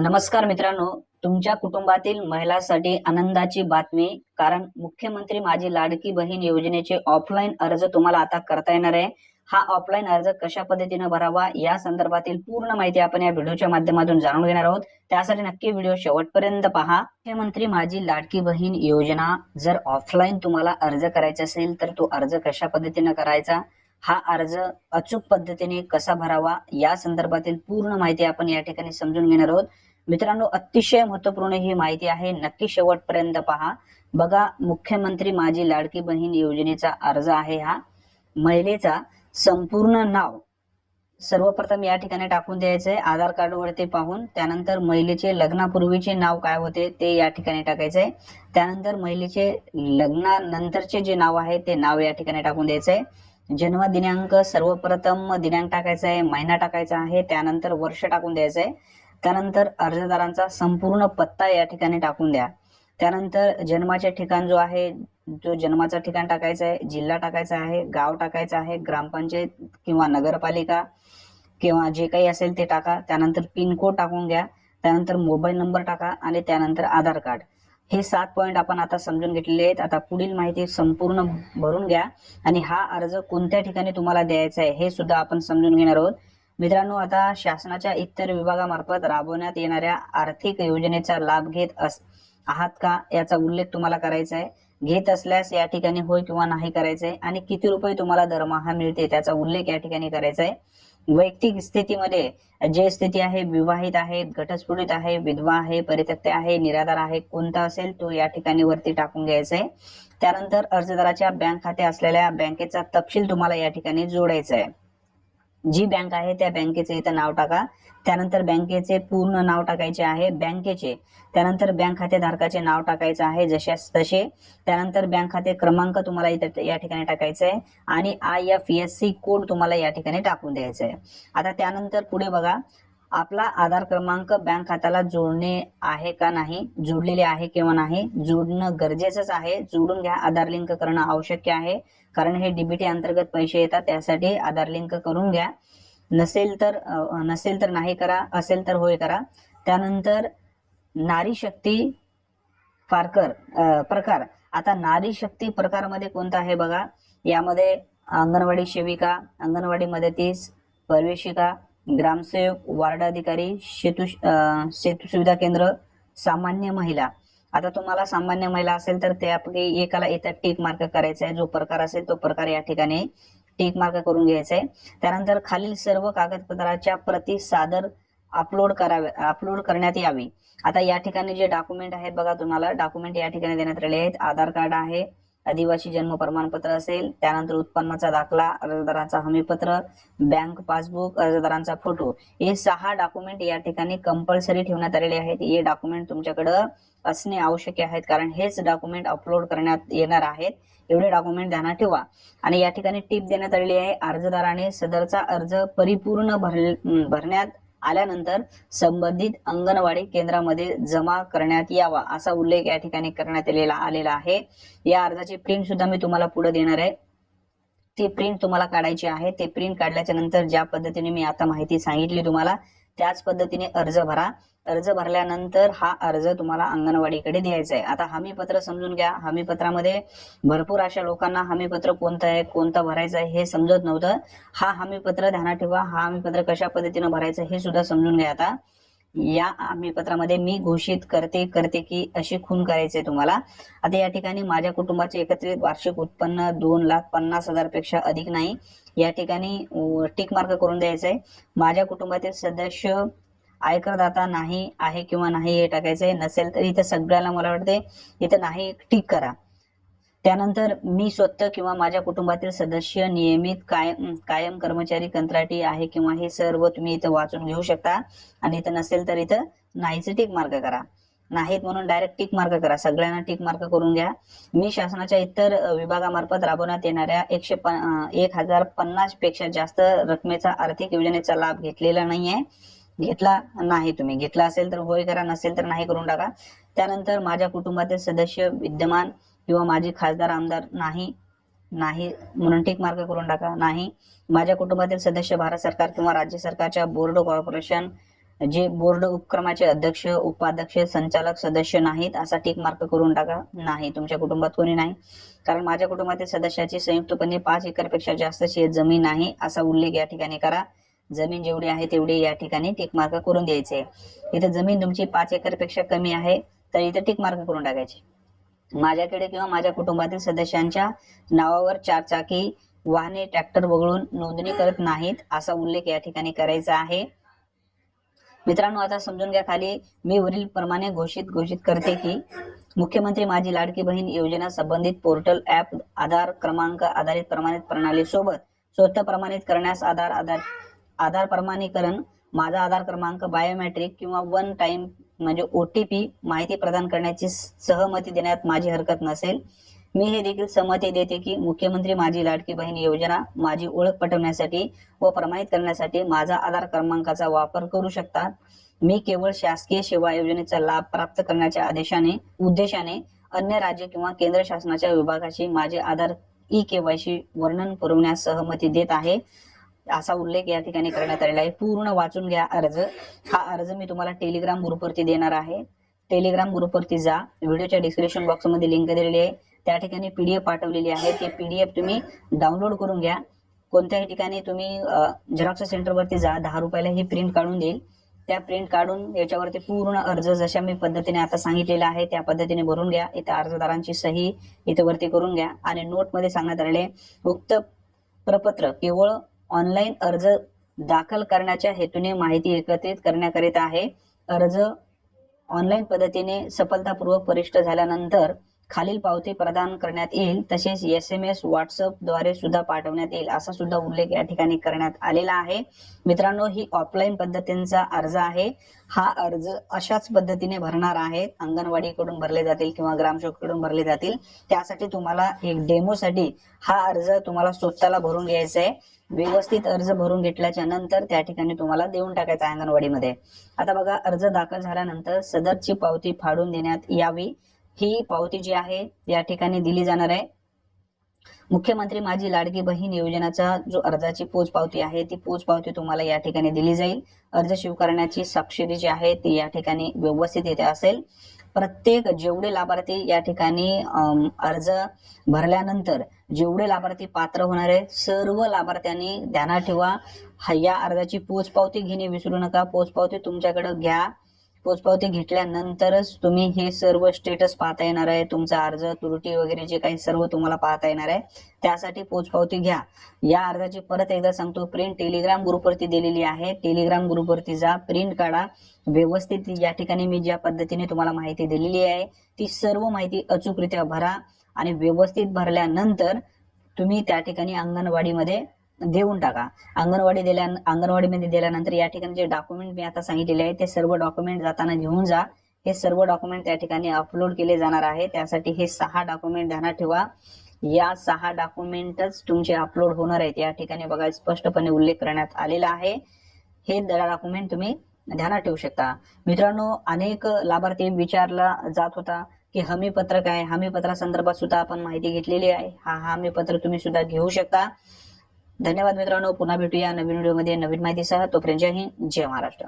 नमस्कार मित्रांनो तुमच्या कुटुंबातील महिलांसाठी आनंदाची बातमी कारण मुख्यमंत्री माझी लाडकी बहीण योजनेचे ऑफलाईन अर्ज तुम्हाला आता करता येणार आहे. हा ऑफलाईन अर्ज कशा पद्धतीने भरावा या संदर्भातील पूर्ण माहिती आपण या व्हिडिओच्या माध्यमातून जाणून घेणार आहोत. त्यासाठी नक्की व्हिडिओ शेवटपर्यंत पहा. मुख्यमंत्री माझी लाडकी बहीण योजना जर ऑफलाईन तुम्हाला अर्ज करायचा असेल तर तो अर्ज कशा पद्धतीने करायचा? हा अर्ज अचूक पद्धतीने कसा भरावा? या संदर्भातील पूर्ण माहिती आपण या ठिकाणी समजून घेणार आहोत. मित्रांनो अतिशय महत्त्वपूर्ण ही माहिती आहे. नक्की शेवटपर्यंत पहा. बघा मुख्यमंत्री माझी लाडकी बहीण योजनेचा अर्ज आहे हा. महिलेचा संपूर्ण नाव सर्वप्रथम या ठिकाणी टाकून द्यायचंय. आधार कार्ड वरती पाहून त्यानंतर महिलेचे लग्नापूर्वीचे नाव काय होते ते या ठिकाणी टाकायचंय. त्यानंतर महिलेचे लग्नानंतरचे जे नाव आहे ते नाव या ठिकाणी टाकून द्यायचंय. जन्म दिनांक सर्वप्रथम दिनांक टाकायचा आहे महिना टाकायचा आहे त्यानंतर वर्ष टाकून द्यायचं आहे त्यानंतर अर्जदारांचा संपूर्ण पत्ता या ठिकाणी टाकून द्या. त्यानंतर जन्माचे ठिकाण जो आहे जो जन्माचं ठिकाण टाकायचं आहे जिल्हा टाकायचा आहे गाव टाकायचं आहे ग्रामपंचायत किंवा नगरपालिका किंवा जे काही असेल ते टाका. त्यानंतर पिनकोड टाकून घ्या. त्यानंतर मोबाईल नंबर टाका आणि त्यानंतर आधार कार्ड. हे सात पॉईंट आपण आता समजून घेतलेले आहेत. आता पुढील माहिती संपूर्ण भरून घ्या. आणि हा अर्ज कोणत्या ठिकाणी तुम्हाला द्यायचा आहे हे सुद्धा आपण समजून घेणार आहोत. मित्रांनो आता शासनाच्या इतर विभागामार्फत राबवण्यात येणाऱ्या आर्थिक योजनेचा लाभ घेत अस आहात का? याचा उल्लेख तुम्हाला करायचा आहे. घेत असल्यास या ठिकाणी होय किंवा नाही करायचं आहे आणि किती रुपये तुम्हाला दरमहा मिळते त्याचा उल्लेख या ठिकाणी करायचा आहे. वैयक्तिक स्थितीमध्ये जे स्थिती आहे विवाहित आहे घटस्फोटित आहे विधवा आहे परित्यक्ते आहे निराधार आहे कोणता असेल तो या ठिकाणी वरती टाकून घ्यायचा आहे. त्यानंतर अर्जदाराच्या बँक खाते असलेल्या बँकेचा तपशील तुम्हाला या ठिकाणी जोडायचा आहे. जी बँक आहे त्या बँकेचे इथं नाव टाका. त्यानंतर बँकेचे पूर्ण नाव टाकायचे आहे बँकेचे. त्यानंतर बँक खाते धारकाचे नाव टाकायचं आहे जशास तसे. त्यानंतर बँक खाते क्रमांक तुम्हाला इथं या ठिकाणी टाकायचा आहे आणि I F S C code तुम्हाला या ठिकाणी टाकून द्यायचा आहे. आता त्यानंतर पुढे बघा. आपला आधार क्रमांक बँक खात्याला जोडणे आहे का नाही जोडलेले आहे किंवा नाही जोडणं गरजेचंच आहे. जोडून घ्या आधार लिंक करणं आवश्यक आहे. कारण हे डीबीटी अंतर्गत पैसे येतात त्यासाठी आधार लिंक करून घ्या. नसेल तर नसेल तर नाही करा असेल तर होय करा. त्यानंतर नारी शक्ती फारकर प्रकार. आता नारी शक्ती प्रकारमध्ये कोणता आहे बघा? यामध्ये अंगणवाडी सेविका अंगणवाडी मदतीस परवेशिका ग्रामसेवक वार्ड अधिकारी सेतू सेतू सुविधा केंद्र सामान्य महिला. आता तुम्हाला सामान्य महिला असेल तर ते आपली एकाला इथं टिक मार्क करायचा आहे. जो प्रकार असेल तो प्रकार या ठिकाणी टिक मार्क करून घ्यायचा आहे. त्यानंतर खालील सर्व कागदपत्राच्या प्रती सादर अपलोड करावे अपलोड करण्यात यावी. आता या ठिकाणी जे डॉक्युमेंट आहेत बघा तुम्हाला डॉक्युमेंट या ठिकाणी देण्यात आलेले आहेत. आधार कार्ड आहे आदिवासी जन्म प्रमाणपत्र असेल त्यानंतर उत्पन्नाचा दाखला अर्जदाराचा हमीपत्र बँक पासबुक अर्जदारांचा फोटो हे सहा डॉक्युमेंट या ठिकाणी कंपल्सरी ठेवण्यात आलेले आहेत. हे डॉक्युमेंट तुमच्याकडं असणे आवश्यक आहेत कारण हेच डॉक्युमेंट अपलोड करण्यात येणार आहेत. एवढे डॉक्युमेंट ध्यानात ठेवा. आणि या ठिकाणी टीप देण्यात आलेली आहे अर्जदाराने सदरचा अर्ज परिपूर्ण भर भरण्यात आल्यानंतर संबंधित अंगणवाडी केंद्रामध्ये जमा करण्यात यावा असा उल्लेख या ठिकाणी करण्यात आलेला आलेला आहे. या अर्जाची प्रिंट सुद्धा मी तुम्हाला पुढे देणार आहे. ती प्रिंट तुम्हाला काढायची आहे. ते प्रिंट काढल्याच्या नंतर ज्या पद्धतीने मी आता माहिती सांगितली तुम्हाला त्याच पद्धतीने अर्ज भरा. अर्ज भरल्यानंतर हा अर्ज तुम्हाला अंगणवाडीकडे द्यायचा आहे. आता हमीपत्र समजून घ्या. हमीपत्रामध्ये भरपूर अशा लोकांना हमीपत्र कोणतं आहे कोणतं भरायचं आहे हे समजत नव्हतं. हा हमीपत्र ध्यानात ठेवा. हा हमीपत्र कशा पद्धतीनं भरायचं हे सुद्धा समजून घ्या आता. या हमीपत्रामध्ये मी घोषित करते करते की अशी खून करायची तुम्हाला. आता या ठिकाणी माझ्या कुटुंबाचे एकत्रित वार्षिक उत्पन्न दोन लाख पन्नास हजारपेक्षा अधिक नाही. या ठिकाणी टिक मार्क करून द्यायचं आहे माझ्या कुटुंबातील सदस्य आयकरदाता नाही आहे किंवा नाही हे टाकायचं आहे नसेल तर इथं सगळ्याला मला वाटते इथं नाही टिक करा. त्यानंतर मी स्वतः किंवा माझ्या कुटुंबातील सदस्य नियमित कायम कायम कर्मचारी कंत्राटी आहे किंवा हे सर्व तुम्ही इथं वाचून घेऊ शकता. आणि इथं नसेल तर इथं नाहीच टिक मार्क करा. नाहीत म्हणून डायरेक्ट टिक मार्क करा. सगळ्यांना टिक मार्क करून घ्या. मी शासनाच्या इतर विभागामार्फत राबवण्यात येणाऱ्या एकशे एक हजार पन्नासपेक्षा जास्त रकमेचा आर्थिक योजनेचा लाभ घेतलेला नाहीये. घेतला नाही तुम्ही. घेतला असेल तर होय करा नसेल तर नाही करून टाका. त्यानंतर माझ्या कुटुंबातील सदस्य विद्यमान किंवा माझे खासदार आमदार नाही नाही म्हणून टिक मार्क करून टाका. नाही माझ्या कुटुंबातील सदस्य भारत सरकार किंवा राज्य सरकारच्या बोर्ड कॉर्पोरेशन जे बोर्ड उपक्रमाचे अध्यक्ष उपाध्यक्ष संचालक सदस्य नाहीत असा टिक मार्क करून टाका. नाही तुमच्या कुटुंबात कोणी नाही. कारण माझ्या कुटुंबातील सदस्याची संयुक्तपणे पाच एकरपेक्षा जास्त शेत जमीन नाही असा उल्लेख या ठिकाणी करा. जमीन जेवढी आहे तेवढी या ठिकाणी टिक मार्क करून द्यायचे. इथे जमीन तुमची पाच एकरपेक्षा कमी आहे तर इथे टिक मार्क करून टाकायचे. माझ्याकडे किंवा माझ्या कुटुंबातील सदस्यांच्या नावावर चारचाकी वाहने ट्रॅक्टर वगळून नोंदणी करत नाहीत असा उल्लेख या ठिकाणी करायचा आहे. मित्रांनो आता समजून घ्या खाली. मी वरील प्रमाणे घोषित घोषित करते की मुख्यमंत्री माझी लाडकी बहीण योजना संबंधित पोर्टल ऍप आधार क्रमांक आधारित प्रमाणित प्रणाली सोबत स्वतः प्रमाणित करण्यास आधार आधार आधार प्रमाणीकरण माझा आधार क्रमांक बायोमेट्रिक किंवा वन टाइम म्हणजे ओटीपी माहिती प्रदान करण्याची सहमती देण्यात माझी हरकत नसेल. मी हे देखील सहमती देते की मुख्यमंत्री माझी लाडकी बहीण योजना माझी ओळख पटवण्यासाठी व प्रमाणित करण्यासाठी माझा आधार क्रमांकाचा वापर करू शकतात. मी केवळ शासकीय सेवा योजनेचा लाभ प्राप्त करण्याच्या आदेशाने उद्देशाने अन्य राज्य किंवा केंद्र शासनाच्या विभागाशी माझे आधार ई केवायसी वर्णन पुरवण्यास सहमती देत आहे. असा उल्लेख या ठिकाणी करण्यात आलेला आहे. पूर्ण वाचून घ्या अर्ज. हा अर्ज मी तुम्हाला टेलिग्राम ग्रुपवरती देणार आहे. टेलिग्राम ग्रुपवरती जा. व्हिडिओच्या डिस्क्रिप्शन बॉक्समध्ये लिंक दिलेली आहे. त्या ठिकाणी पीडीएफ पाठवलेली आहे. ती पीडीएफ तुम्ही डाउनलोड करून घ्या. कोणत्याही ठिकाणी तुम्ही झेरॉक्स सेंटरवरती जा. दहा रुपयाला ही प्रिंट काढून देईल. त्या प्रिंट काढून याच्यावरती पूर्ण अर्ज जशा मी पद्धतीने आता सांगितलेला आहे त्या पद्धतीने भरून घ्या. इथे अर्जदारांची सही इथं वरती करून घ्या. आणि नोटमध्ये सांगण्यात आलेले उक्त प्रपत्र केवळ ऑनलाईन अर्ज दाखल करण्याच्या हेतूने माहिती एकत्रित करण्याकरिता आहे. अर्ज ऑनलाईन पद्धतीने सफलतापूर्वक परिष्ट झाल्यानंतर खालील पावती प्रदान करण्यात येईल. तसेच एस एम एस व्हॉट्सअपद्वारे सुद्धा पाठवण्यात येईल असा सुद्धा उल्लेख या ठिकाणी करण्यात आलेला आहे. मित्रांनो ही ऑफलाईन पद्धतींचा अर्ज आहे. हा अर्ज अशाच पद्धतीने भरणार आहेत. अंगणवाडीकडून भरले जातील किंवा ग्रामसेवकडून भरले जातील. त्यासाठी तुम्हाला एक डेमोसाठी हा अर्ज तुम्हाला स्वतःला भरून घ्यायचा आहे. व्यवस्थित अर्ज भरून घेतल्याच्या नंतर त्या ठिकाणी तुम्हाला देऊन टाकायचा आहे अंगणवाडीमध्ये. आता बघा अर्ज दाखल झाल्यानंतर सदरची पावती फाडून देण्यात यावी. ही पावती जी आहे या ठिकाणी दिली जाणार आहे. मुख्यमंत्री माझी लाडकी बहीण योजनाचा जो अर्जाची पोच पावती आहे ती पोच पावती तुम्हाला या ठिकाणी दिली जाईल. अर्ज स्वीकारण्याची स्वाक्षरी जी आहे ती या ठिकाणी व्यवस्थित येथे असेल. प्रत्येक जेवढे लाभार्थी या ठिकाणी अर्ज भरल्यानंतर जेवढे लाभार्थी पात्र होणार आहे सर्व लाभार्थ्यांनी ध्यानात ठेवा. या अर्जाची पोचपावती घेणे विसरू नका. पोचपावती तुमच्याकडे घ्या. पोचपावती घेतल्यानंतरच तुम्ही हे सर्व स्टेटस पाहता येणार आहे. तुमचा अर्ज त्रुटी वगैरे जे काही सर्व तुम्हाला पाहता येणार आहे त्यासाठी पोचपावती घ्या. या अर्जाची परत एकदा सांगतो प्रिंट टेलिग्राम ग्रुपवरती दिलेली आहे. टेलिग्राम ग्रुपवरती जा प्रिंट काढा. व्यवस्थित या ठिकाणी मी ज्या पद्धतीने तुम्हाला माहिती दिलेली आहे ती सर्व माहिती अचूकरित्या भरा आणि व्यवस्थित भरल्यानंतर तुम्ही त्या ठिकाणी अंगणवाडीमध्ये देऊन टाका. अंगणवाडी दिल्या अंगणवाडीमध्ये दिल्यानंतर या ठिकाणी जे डॉक्युमेंट मी आता सांगितलेले आहे ते सर्व डॉक्युमेंट जाताना घेऊन जा. हे सर्व डॉक्युमेंट त्या ठिकाणी अपलोड केले जाणार आहे. त्यासाठी हे सहा डॉक्युमेंट ध्यानात ठेवा. या सहा डॉक्युमेंटच तुमचे अपलोड होणार आहेत. या ठिकाणी बघा स्पष्टपणे उल्लेख करण्यात आलेला आहे. हे डॉक्युमेंट तुम्ही ध्यानात ठेवू शकता. मित्रांनो अनेक लाभार्थी विचारला जात होता की हमी पत्रक काय? हमी पत्रासंदर्भात सुद्धा आपण माहिती घेतलेली आहे. हा हमी पत्र तुम्ही सुद्धा घेऊ शकता. धन्यवाद मित्रांनो. पुन्हा भेटूया नवीन व्हिडिओमध्ये. नवीन माहितीसह तोपर्यंत जय हिंद जय महाराष्ट्र.